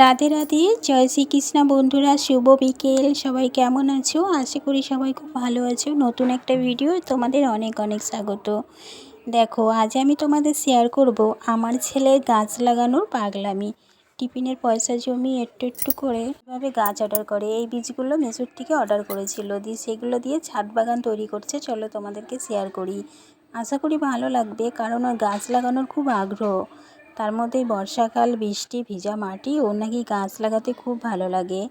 রাধে রাধে, জয় শ্রীকৃষ্ণ বন্ধুরা, শুভ বিকেল। সবাই কেমন আছো? আশা করি সবাই খুব ভালো আছো। নতুন একটা ভিডিও তোমাদের অনেক অনেক স্বাগত। দেখো, আজ আমি তোমাদের শেয়ার করব আমার ছেলে গাছ লাগানোর পাগলামি। টিফিনের পয়সা জমিয়ে একটু একটু করে এভাবে গাছ অর্ডার করে? এই বীজগুলো মেসুর থেকে অর্ডার করেছিল। দিয়ে সেগুলো দিয়ে ছাদ বাগান তৈরি করছে। চলো তোমাদেরকে শেয়ার করি। আশা করি ভালো লাগবে, কারণ ওর গাছ লাগানোর খুব আগ্রহ। তার মধ্যে বর্ষাকাল, বৃষ্টি, ভিজা মাটি, ওর নাকি গাছ লাগাতে খুব ভালো লাগে।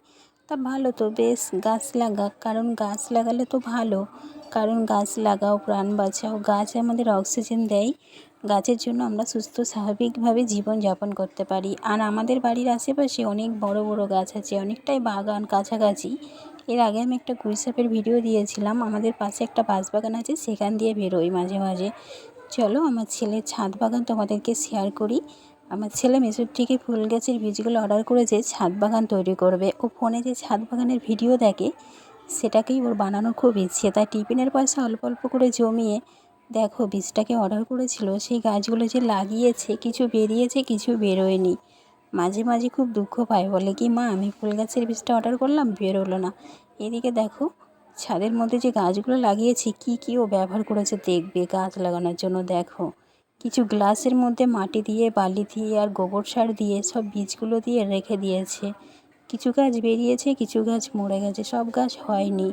তা ভালো তো, বেশ গাছ লাগা কারণ গাছ লাগালে তো ভালো। কারণ গাছ লাগাও, প্রাণ বাঁচাও, গাছ আমাদের অক্সিজেন দেয়। গাছের জন্য আমরা সুস্থ, স্বাভাবিকভাবে জীবনযাপন করতে পারি। আর আমাদের বাড়ির আশেপাশে অনেক বড় বড় গাছ আছে, অনেকটাই বাগান কাছাকাছি। এর আগে আমি একটা গুইসাপের ভিডিও দিয়েছিলাম। আমাদের পাশে একটা বাঁশবাগান আছে, সেখান দিয়ে বেরোই মাঝে মাঝে। চলো আমার ছেলের ছাদ বাগান তোমাদেরকে শেয়ার করি। আমার ছেলে মেসুর থেকে ফুল গাছের বীজগুলো অর্ডার করেছে ছাদ বাগান তৈরি করবে। ও ফোনে যে ছাদ বাগানের ভিডিও দেখে, সেটাকেই ওর বানানোর খুব ইচ্ছে। তাই টিফিনের পয়সা অল্প অল্প করে জমিয়ে, দেখো বীজটাকে অর্ডার করেছিল। সেই গাছগুলো যে লাগিয়েছে, কিছু বেরিয়েছে, কিছু বেরোয়নি। মাঝে মাঝে খুব দুঃখ পায় বলে, কি মা, আমি ফুল গাছের বীজটা অর্ডার করলাম, বেরোলো না। এদিকে দেখো ছাদের মধ্যে যে গাছগুলো লাগিয়েছি, কি কি ও ব্যবহার করেছে দেখবে গাছ লাগানোর জন্য দেখো। কিছু গ্লাসের মধ্যে মাটি দিয়ে, বালি দিয়ে আর গোবর সার দিয়ে সব বীজগুলো দিয়ে রেখে দিয়েছে। কিছু গাছ বেরিয়েছে, কিছু গাছ মরে গেছে, সব গাছ হয়নি।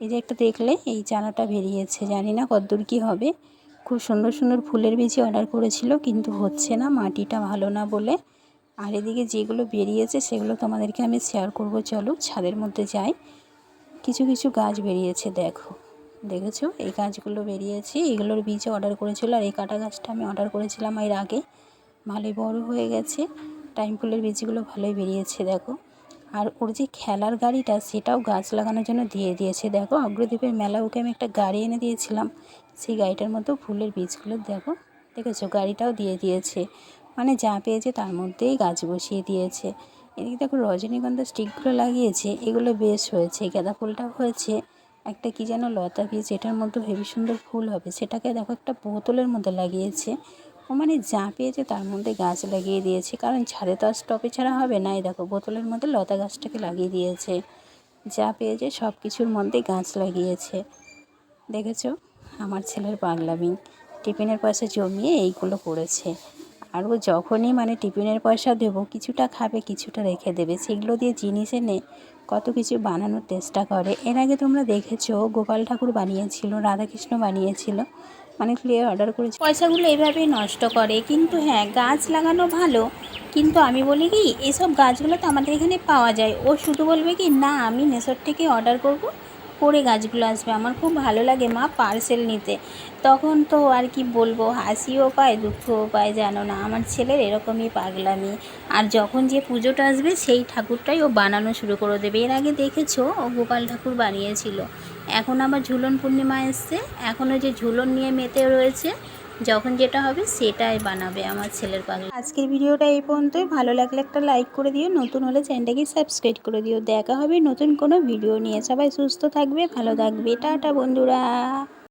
এই যে একটা দেখলে, এই চারাটা বেরিয়েছে। জানি না কতদূর কী হবে। খুব সুন্দর সুন্দর ফুলের বীজই অর্ডার করেছিল, কিন্তু হচ্ছে না, মাটিটা ভালো না বলে। আর এদিকে যেগুলো বেরিয়েছে, সেগুলো তোমাদেরকে আমি শেয়ার করব। চলো ছাদের মধ্যে যাই। কিছু কিছু গাছ বেরিয়েছে, দেখো। দেখেছ? এই গাছগুলো বেরিয়েছে। এগুলোর বীজ অর্ডার করেছিল আর এই কাটা গাছটা আমি অর্ডার করেছিলাম এর আগে। ভালোই বড় হয়ে গেছে। টাইম ফুলের বীজগুলো ভালোই বেরিয়েছে, দেখো। আর ওর যে খেলার গাড়িটা, সেটাও গাছ লাগানোর জন্য দিয়ে দিয়েছে, দেখো। অগ্রদ্বীপের মেলা ওকে আমি একটা গাড়ি এনে দিয়েছিলাম। সেই গাড়িটার মধ্যেও ফুলের বীজগুলো, দেখো। দেখেছ? গাড়িটাও দিয়ে দিয়েছে। মানে যা পেয়েছে তার মধ্যেই গাছ বসিয়ে দিয়েছে। এদিকে দেখো রজনীগন্ধা স্টিকগুলো লাগিয়েছে, এগুলো বেশ হয়েছে, গাঁদা ফুলটাও হয়েছে, একটা কি যেন লতা বীজ এটার মধ্যে হেবি সুন্দর ফুল হবে, সেটাকে দেখো একটা বোতলের মধ্যে লাগিয়েছে। ও মানে যা পেয়েছে তার মধ্যে গাছ লাগিয়ে দিয়েছে, কারণ ছাদে তো আর স্টপে ছাড়া হবে না, এই দেখো বোতলের মধ্যে লতা গাছটাকে লাগিয়ে দিয়েছে। যা পেয়েছে সব কিছুর মধ্যে গাছ লাগিয়েছে। দেখেছ? আমার ছেলের পাগলামি, টিফিনের পয়সা জমিয়ে এইগুলো করেছে। আর ও যখনই মানে টিফিনের পয়সা দেবো, কিছুটা খাবে, কিছুটা রেখে দেবে, সেগুলো দিয়ে জিনিস এনে কত কিছু বানানোর চেষ্টা করে। এর আগে তোমরা দেখেছ, গোপাল ঠাকুর বানিয়েছিল, রাধাকৃষ্ণ বানিয়েছিল মানে প্লেয়ার অর্ডার করেছে। পয়সাগুলো এইভাবেই নষ্ট করে। কিন্তু হ্যাঁ গাছ লাগানো ভালো, কিন্তু আমি বলি কি, এসব গাছগুলো তো আমাদের এখানে পাওয়া যায়। ও শুধু বলবে কি, না, আমি নেশর থেকে অর্ডার করব করে গাছগুলো আসবে। আমার খুব ভালো লাগে মা পার্সেল নিতে। তখন তো আর কি বলব, হাসিও পায়, দুঃখও পায়, জানো না। আমার ছেলের এরকমই পাগলামি। আর যখন যে পুজোটা আসবে, সেই ঠাকুরটাই ও বানানো শুরু করে দেবে। এর আগে দেখেছ, ও গোপাল ঠাকুর বানিয়েছিল। এখন আবার ঝুলন পূর্ণিমা এসছে। এখনও যে ঝুলন নিয়ে মেতে রয়েছে যখন যেটা হবে সেটাই বানাবে আমার ছেলের পাগলা আজকের ভিডিওটা এই পর্যন্তই। ভালো লাগলে একটা লাইক করে দিও, নতুন হলে চ্যানেলটাকে সাবস্ক্রাইব করে দিও। দেখা হবে নতুন কোনো ভিডিও নিয়ে। সবাই সুস্থ থাকবে, ভালো থাকবে। টাটা বন্ধুরা।